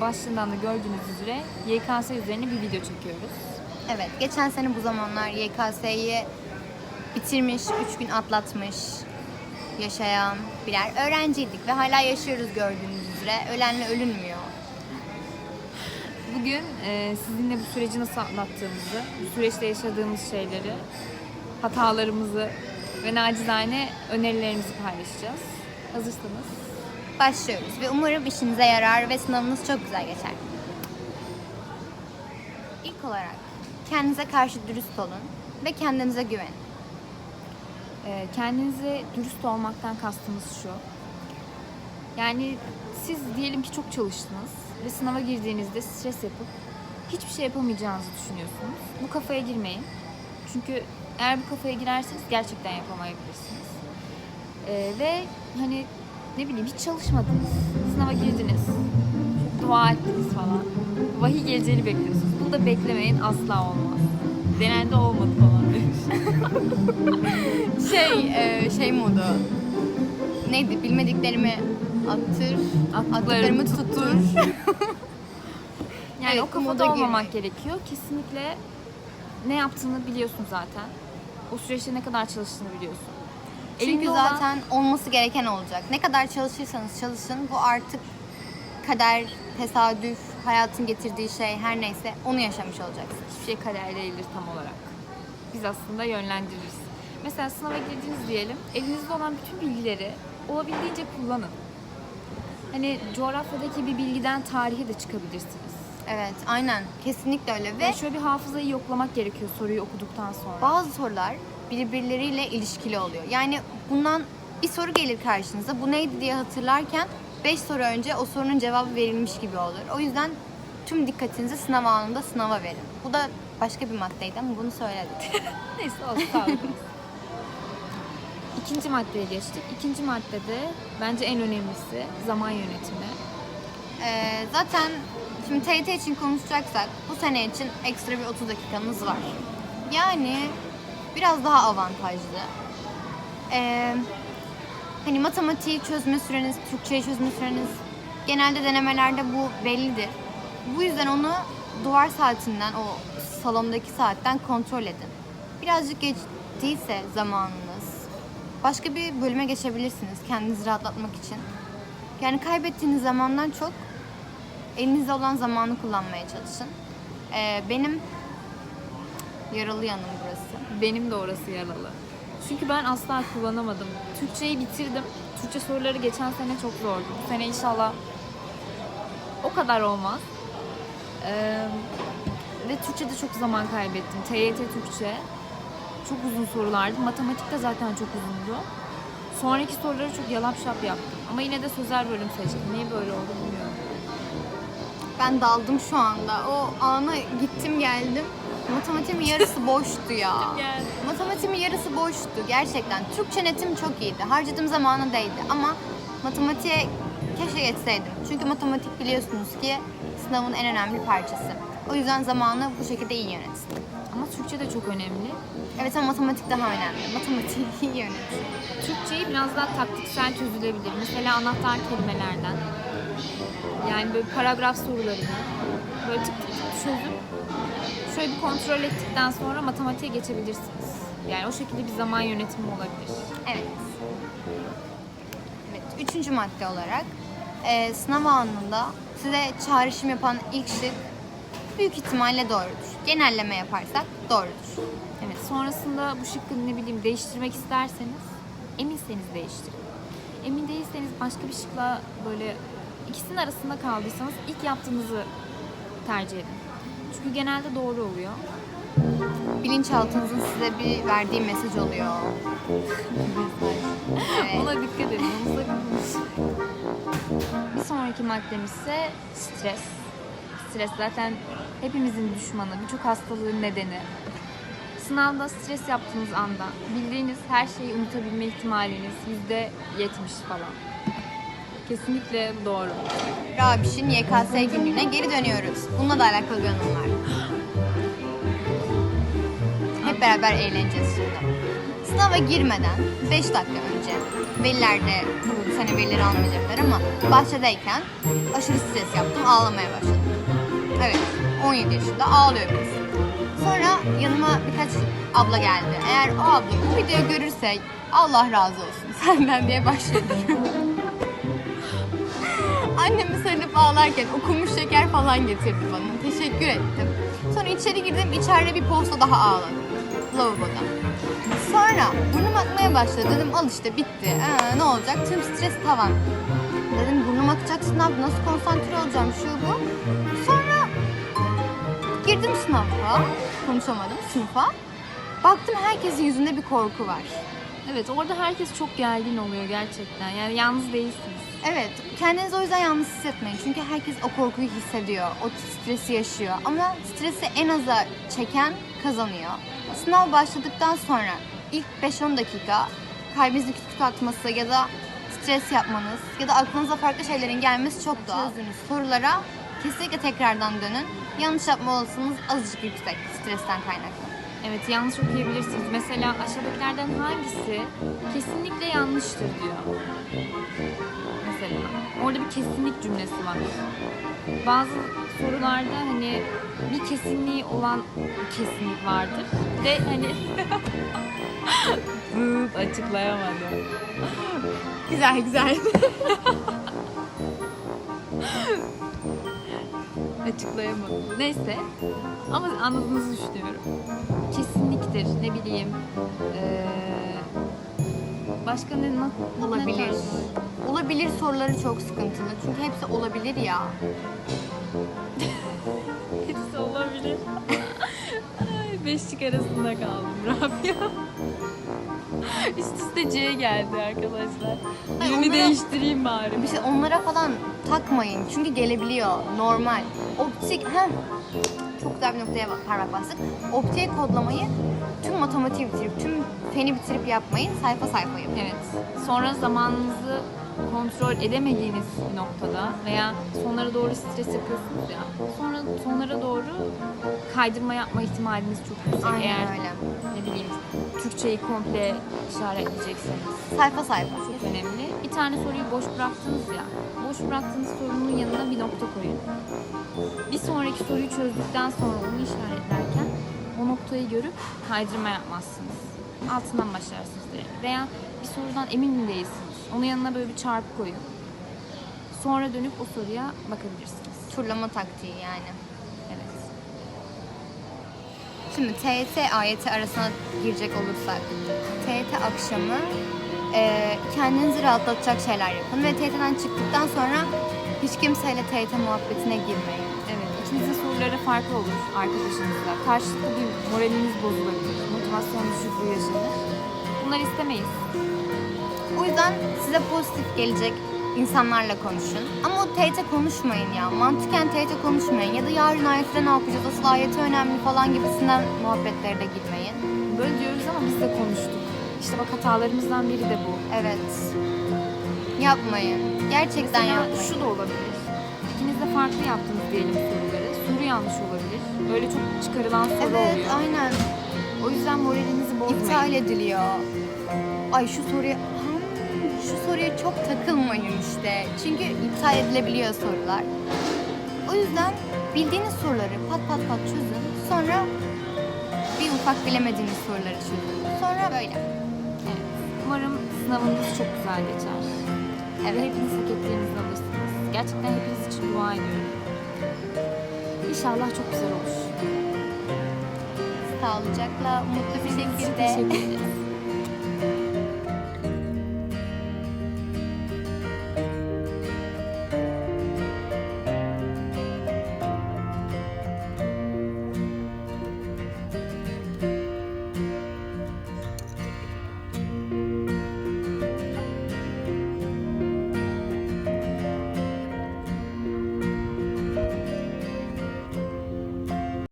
başlığından da gördüğünüz üzere YKS üzerine bir video çekiyoruz. Evet, geçen sene bu zamanlar YKS'yi bitirmiş, 3 gün atlatmış, yaşayan birer öğrenciydik ve hala yaşıyoruz gördüğünüz üzere. Ölenle ölünmüyor. Bugün e, sizinle bu süreci nasıl atlattığımızı, bu süreçte yaşadığımız şeyleri, hatalarımızı ve nacizane önerilerimizi paylaşacağız. Hazırsanız Başlıyoruz ve umarım işinize yarar ve sınavınız çok güzel geçer. İlk olarak kendinize karşı dürüst olun ve kendinize güvenin. e, kendinize dürüst olmaktan kastımız şu. Yani siz diyelim ki çok çalıştınız ve sınava girdiğinizde stres yapıp hiçbir şey yapamayacağınızı düşünüyorsunuz. Bu kafaya girmeyin. Çünkü eğer bu kafaya girerseniz gerçekten yapamayabilirsiniz. E, ve hani ne bileyim hiç çalışmadınız. Sınava girdiniz. Çok dua ettiniz falan. Vahiy geleceğini bekliyorsunuz. Bunu da beklemeyin asla olmaz. Denendi olmadı falan. Şey, e, şey modu. Neydi? Bilmediklerimi attır, Attıklarımı tuttur. Yani Evet, o kafada olmamak girmek. gerekiyor. Kesinlikle ne yaptığını biliyorsun zaten. O süreçte ne kadar çalıştığını biliyorsun. Çünkü Elinde olan- zaten olması gereken olacak. Ne kadar çalışırsanız çalışın bu artık kader, tesadüf, hayatın getirdiği şey her neyse onu yaşamış olacaksınız. hiçbir şey kader değildir tam olarak. Biz aslında yönlendiririz. Mesela sınava girdiniz diyelim. Elinizde olan bütün bilgileri olabildiğince kullanın. Hani coğrafyadaki bir bilgiden tarihe de çıkabilirsiniz. Evet, aynen. Kesinlikle öyle ve Ve şöyle bir hafızayı yoklamak gerekiyor soruyu okuduktan sonra. bazı sorular birbirleriyle ilişkili oluyor. Yani bundan bir soru gelir karşınıza. Bu neydi diye hatırlarken 5 soru önce o sorunun cevabı verilmiş gibi olur. O yüzden tüm dikkatinizi sınav anında sınava verin. Bu da başka bir maddeydi ama bunu söyledik. Neyse olsun sağ olun. İkinci maddeye geçtik. İkinci maddede bence en önemlisi zaman yönetimi. Ee, zaten şimdi TYT için konuşacaksak bu sene için ekstra bir 30 dakikanız var. Yani biraz daha avantajlı. Ee, hani matematiği çözme süreniz, Türkçeyi çözme süreniz genelde denemelerde bu bellidir. Bu yüzden onu duvar saatinden, o salondaki saatten kontrol edin. Birazcık geçtiyse zamanınız, başka bir bölüme geçebilirsiniz kendinizi rahatlatmak için. Yani kaybettiğiniz zamandan çok elinizde olan zamanı kullanmaya çalışın. Ee, benim yaralı yanım burası. Benim de orası yaralı. Çünkü ben asla kullanamadım. Türkçeyi bitirdim. Türkçe soruları geçen sene çok zordu. Bu sene inşallah o kadar olmaz. Ee, ve Türkçe'de çok zaman kaybettim. TYT Türkçe çok uzun sorulardı. Matematik de zaten çok uzundu. Sonraki soruları çok yalap şap yaptım. Ama yine de sözel bölüm seçtim. Niye böyle oldu bilmiyorum. Ben daldım şu anda. O ana gittim geldim. Matematiğimin yarısı boştu ya. geldim. Matematiğimin yarısı boştu gerçekten. Türkçe netim çok iyiydi. Harcadığım zamanı değdi ama matematiğe keşke geçseydim. Çünkü matematik biliyorsunuz ki sınavın en önemli parçası. O yüzden zamanı bu şekilde iyi yönetsin. Ama Türkçe de çok önemli. Evet ama matematik daha önemli. Matematiği iyi yönetsin. Türkçeyi biraz daha taktiksel çözülebilir. Mesela anahtar kelimelerden. Yani böyle paragraf sorularını böyle tık tık tık çözüp şöyle bir kontrol ettikten sonra matematiğe geçebilirsiniz. Yani o şekilde bir zaman yönetimi olabilir. Evet. Evet, üçüncü madde olarak e, sınav anında size çağrışım yapan ilk şık büyük ihtimalle doğrudur. Genelleme yaparsak doğrudur. Evet sonrasında bu şıkkı ne bileyim değiştirmek isterseniz eminseniz değiştirin. Emin değilseniz başka bir şıkla böyle ikisinin arasında kaldıysanız ilk yaptığınızı tercih edin. Çünkü genelde doğru oluyor. Bilinçaltınızın size bir verdiği mesaj oluyor. Evet. Ona dikkat edin. onu sakın- Bir sonraki maddemiz ise stres. Stres zaten hepimizin düşmanı, birçok hastalığın nedeni. Sınavda stres yaptığınız anda bildiğiniz her şeyi unutabilme ihtimaliniz yüzde yetmiş falan. Kesinlikle doğru. Rabiş'in YKS günlüğüne geri dönüyoruz. Bununla da alakalı bir anım var. Hep beraber eğleneceğiz şimdi. Sınava girmeden 5 dakika önce veliler de bu sene velileri almayacaklar ama bahçedeyken aşırı stres yaptım. Ağlamaya başladım. Evet 17 yaşında ağlıyor kız. Sonra yanıma birkaç abla geldi. Eğer o abla bu videoyu görürse Allah razı olsun senden diye başladı. Sarılıp ağlarken okumuş şeker falan getirdi bana. Teşekkür ettim. Sonra içeri girdim. içeride bir posta daha ağladım. Lavaboda. Sonra burnum akmaya başladı. Dedim al işte bitti. Ee, ne olacak? Tüm stres tavan. Dedim burnum akacak sınav. Nasıl konsantre olacağım şu bu. Sonra girdim sınava. Konuşamadım sınıfa. Baktım herkesin yüzünde bir korku var. Evet orada herkes çok gergin oluyor gerçekten. Yani yalnız değilsiniz. Evet, kendinizi o yüzden yalnız hissetmeyin. Çünkü herkes o korkuyu hissediyor, o stresi yaşıyor. Ama stresi en aza çeken kazanıyor. Sınav başladıktan sonra ilk 5-10 dakika kalbinizin küt atması ya da stres yapmanız ya da aklınıza farklı şeylerin gelmesi çok doğal. Çözdüğünüz sorulara kesinlikle tekrardan dönün. Yanlış yapma olasılığınız azıcık yüksek stresten kaynaklı. Evet yanlış okuyabilirsiniz. Mesela aşağıdakilerden hangisi kesinlikle yanlıştır diyor. Mesela orada bir kesinlik cümlesi var. Bazı sorularda hani bir kesinliği olan kesinlik vardır. Ve hani açıklayamadım. Güzel güzel. Açıklayamadım. Neyse. Ama anladığınızı düşünüyorum. Kesinliktir. Ne bileyim. Ee, başka ne, ne Olabilir. tarz var? Olabilir soruları çok sıkıntılı. Çünkü hepsi olabilir ya. Hepsi olabilir. Beşlik arasında kaldım Rabia. Üst üste C geldi arkadaşlar. Birini onlara- değiştireyim bari. Bir şey onlara falan takmayın. Çünkü gelebiliyor. Normal. Optik hem çok güzel bir noktaya parmak bastık. Optiğe kodlamayı tüm matematiği bitirip, tüm feni bitirip yapmayın. Sayfa sayfa yapın. Evet. Sonra zamanınızı kontrol edemediğiniz bir noktada veya sonlara doğru stres yapıyorsunuz ya. Sonra sonlara doğru kaydırma yapma ihtimaliniz çok yüksek. Aynen Eğer öyle. ne bileyim Türkçeyi komple işaretleyecekseniz. Sayfa sayfa. Çok önemli. Bir tane soruyu boş bıraktınız ya. Boş bıraktığınız sorunun yanına bir nokta koyun. Bir sonraki soruyu çözdükten sonra onu işaretlerken o noktayı görüp kaydırma yapmazsınız. Altından başlarsınız direkt. Veya bir sorudan emin mi değilsiniz? Onun yanına böyle bir çarpı koyun. Sonra dönüp o soruya bakabilirsiniz. Turlama taktiği yani. Evet. Şimdi TYT AYT arasına girecek olursak TYT akşamı e, kendinizi rahatlatacak şeyler yapın ve TYT'den çıktıktan sonra hiç kimseyle TYT muhabbetine girmeyin. Evet. İkinizin soruları farklı olur arkadaşınızla. Karşılıklı bir moraliniz bozulabilir. Motivasyon düşüklüğü yaşanır. Bunları istemeyiz. O yüzden size pozitif gelecek insanlarla konuşun. Ama o TYT konuşmayın ya. Mantıken TYT konuşmayın. Ya da yarın AYT'de ne yapacağız, asıl AYT önemli falan gibisinden muhabbetlere de girmeyin. Böyle diyoruz ama biz de konuştuk. İşte bak hatalarımızdan biri de bu. Evet. Yapmayın. Gerçekten Mesela yapmayın. şu da olabilir. İkiniz de farklı yaptınız diyelim soruları. Soru yanlış olabilir. Öyle çok çıkarılan soru Evet, oluyor. aynen. O yüzden moralinizi bozmayın. İptal ediliyor. Ay şu soruya şu soruya çok takılmayın işte. Çünkü iptal edilebiliyor sorular. O yüzden bildiğiniz soruları pat pat pat çözün. Sonra bir ufak bilemediğiniz soruları çözün. Sonra böyle. Evet. Umarım sınavınız çok güzel geçer. Ve Evet. hepiniz hak ettiğinizi alırsınız. Gerçekten hepiniz için dua ediyorum. İnşallah çok güzel olur. Sağlıcakla, mutlu bir şekilde. Teşekkür ederiz.